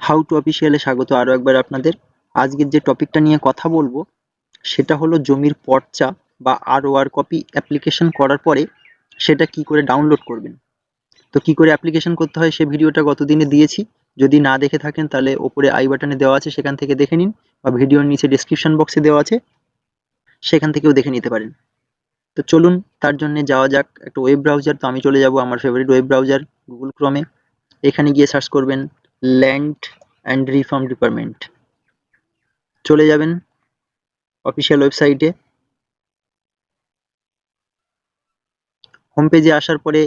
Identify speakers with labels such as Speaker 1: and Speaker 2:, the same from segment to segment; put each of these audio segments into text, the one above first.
Speaker 1: How to অফিসিয়ালে স্বাগত আরও একবার আপনাদের। আজকের যে টপিকটা নিয়ে কথা বলব, সেটা হলো জমির পর্চা বা আর ওয়ার কপি অ্যাপ্লিকেশন করার পরে সেটা কি করে ডাউনলোড করবেন। তো কি করে অ্যাপ্লিকেশন করতে হয় সে ভিডিওটা গতদিনে দিয়েছি। যদি না দেখে থাকেন, তাহলে ওপরে আই বাটনে দেওয়া আছে, সেখান থেকে দেখে নিন বা ভিডিওর নিচে ডিসক্রিপশন বক্সে দেওয়া আছে, সেখান থেকেও দেখে নিতে পারেন। তো চলুন, তার জন্য যাওয়া যাক। একটা ওয়েব ব্রাউজার তো আমি চলে যাব আমার ফেভারিট ওয়েব ব্রাউজার গুগল ক্রমে এখানে গিয়ে সার্চ করবেন ল্যান্ড অ্যান্ড রিফর্ম ডিপার্টমেন্ট চলে যাবেন অফিসিয়াল ওয়েবসাইটে হোম পেজে আসার পরে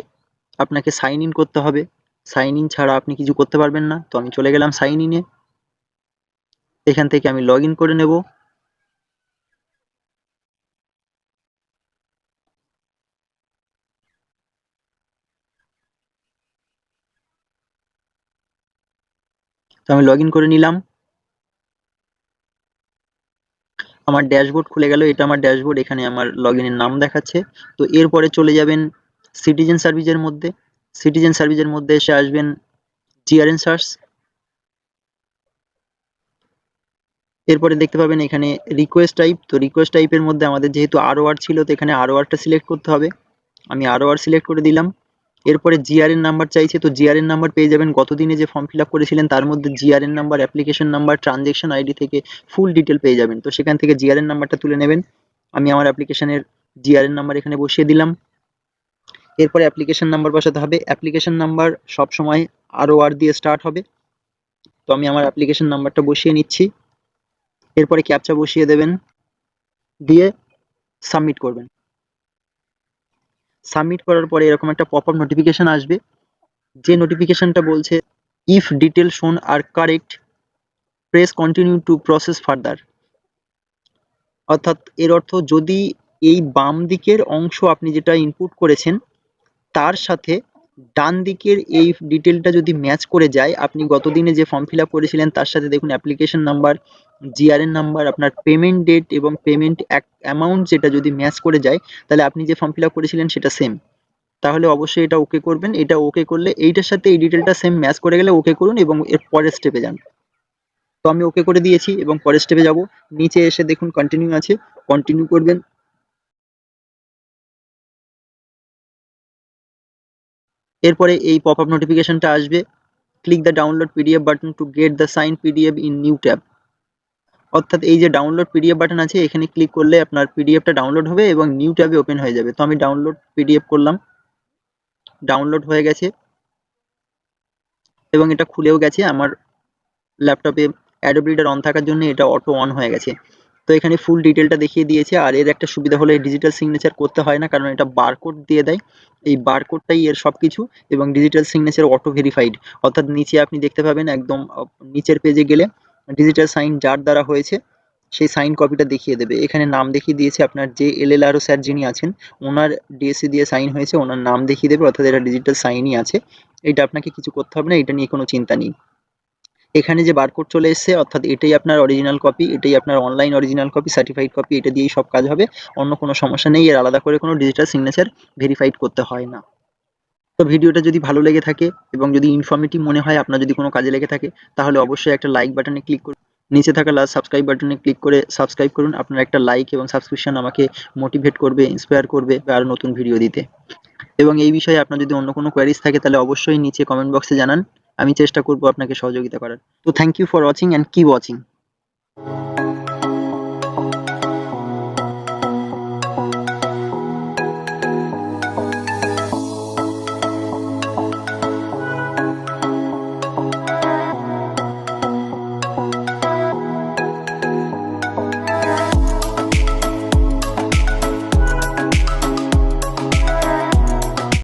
Speaker 1: আপনাকে সাইন ইন করতে হবে। সাইন ইন ছাড়া আপনি কিছু করতে পারবেন না। তো আমি চলে গেলাম সাইন ইনে এখান থেকে আমি লগ ইন করে নেব। তো আমি লগ করে নিলাম। আমার ড্যাশবোর্ড খুলে গেল, এটা আমার ড্যাশবোর্ড এখানে আমার লগ নাম দেখাচ্ছে। তো এরপরে চলে যাবেন সিটিজেন সার্ভিসের মধ্যে। সিটিজেন সার্ভিসের মধ্যে এসে আসবেন জিআরএন সার্চ এরপরে দেখতে পাবেন এখানে রিকোয়েস্ট টাইপ তো রিকোয়েস্ট টাইপের মধ্যে আমাদের যেহেতু আরও আর ছিল, তো এখানে আরও আরটা সিলেক্ট করতে হবে। আমি আরও আর সিলেক্ট করে দিলাম। এরপরে জিআরএন নাম্বার চাইছে, তো জিআরএন নাম্বার পেয়ে যাবেন। গতদিনে যে ফর্ম ফিল আপ করেছিলেন, তার মধ্যে GRN number application number transaction ID থেকে ফুল ডিটেল পেয়ে যাবেন। তো সেখান থেকে জিআরএন নাম্বারটা তুলে নেবেন। আমি আমার অ্যাপ্লিকেশনের জিআরএন নাম্বার এখানে বসিয়ে দিলাম। এরপরে অ্যাপ্লিকেশন নাম্বার বসাতে হবে। অ্যাপ্লিকেশন নাম্বার সবসময় আরও আর দিয়ে স্টার্ট হবে। তো আমি আমার অ্যাপ্লিকেশন নাম্বারটা বসিয়ে নিচ্ছি। এরপরে ক্যাপচা বসিয়ে দেবেন। দিয়ে সাবমিট করবেন। সাবমিট করার পরে এরকম একটা পপ আপ নোটিফিকেশন আসবে। যে নোটিফিকেশনটা বলছে if detail shown are correct press continue to process further অর্থাৎ এর অর্থ যদি এই বাম দিকের অংশ আপনি যেটা ইনপুট করেছেন, তার সাথে ডান দিকের এই ডিটেলটা যদি ম্যাচ করে যায়, আপনি গতদিনে যে ফর্ম ফিল করেছিলেন, তার সাথে দেখুন অ্যাপ্লিকেশন নাম্বার জিআরএন নাম্বার আপনার পেমেন্ট ডেট এবং পেমেন্ট অ্যামাউন্ট যেটা যদি ম্যাচ করে যায়, তাহলে আপনি যে ফর্ম ফিল করেছিলেন সেটা সেম তাহলে অবশ্যই এটা ওকে করবেন। এটা ওকে করলে এইটার সাথে এই ডিটেলটা সেম ম্যাচ করে গেলে ওকে করুন এবং এর পরের স্টেপে যান। তো আমি ওকে করে দিয়েছি এবং পরের স্টেপে যাব। নিচে এসে দেখুন কন্টিনিউ আছে। কন্টিনিউ করবেন। এরপরে এই পপ আপ নোটিফিকেশনটা আসবে। Click the download PDF button to get the sign PDF in new tab অর্থাৎ এই যে ডাউনলোড পিডিএফ বাটন আছে, এখানে ক্লিক করলে আপনার পিডিএফটা ডাউনলোড হবে এবং নিউ ট্যাবে ওপেন হয়ে যাবে। তো আমি ডাউনলোড পিডিএফ করলাম। ডাউনলোড হয়ে গেছে। এবং এটা খুলেও গেছে। আমার ল্যাপটপে অ্যাডোব রিডার অন থাকার জন্য এটা অটো অন হয়ে গেছে। তো এখানে ফুল ডিটেলটা দেখিয়ে দিয়েছে। আর এর একটা সুবিধা হলো ডিজিটাল সিগনেচার করতে হয় না, কারণ এটা বারকোড দিয়ে দেয়। এই বারকোডটাই এর সব কিছু এবং ডিজিটাল সিগনেচার অটো ভেরিফাইড অর্থাৎ নিচে আপনি দেখতে পাবেন একদম নিচের পেজে গেলে ডিজিটাল সাইন যার দ্বারা হয়েছে, সেই সাইন কপিটা দেখিয়ে দেবে। এখানে নাম দেখিয়ে দিয়েছে আপনার যে এল এল আরও স্যার যিনি আছেন, ওনার ডিএসসি দিয়ে সাইন হয়েছে, ওনার নাম দেখিয়ে দেবে, অর্থাৎ এটা ডিজিটাল সাইনই আছে। এটা আপনাকে কিছু করতে হবে না এটা নিয়ে কোনো চিন্তা নেই। এখানে যে বারকোড চলে এসছে, অর্থাৎ এটাই আপনার অরিজিনাল কপি এটাই আপনার online original copy certified copy এটা দিয়েই সব কাজ হবে। অন্য কোনো সমস্যা নেই, এর আলাদা করে কোনো ডিজিটাল সিগনেচার ভেরিফাইড করতে হয় না। তো ভিডিওটা যদি ভালো লেগে থাকে এবং যদি ইনফর্মেটিভ মনে হয় আপনার যদি কোনো কাজে লেগে থাকে, তাহলে অবশ্যই একটা লাইক বাটনে ক্লিক করুন। নিচে থাকা লাস্ট সাবস্ক্রাইব বাটনে ক্লিক করে সাবস্ক্রাইব করুন। আপনার একটা লাইক এবং সাবস্ক্রিপশন আমাকে মোটিভেট করবে ইন্সপায়ার করবে আরও নতুন ভিডিও দিতে। এবং এই বিষয়ে আপনার যদি অন্য কোনো কোয়ারিজ থাকে, তাহলে অবশ্যই নিচে কমেন্ট বক্সে জানান। আমি চেষ্টা করব আপনাকে সহযোগিতা করার। তো thank you for watching and keep watching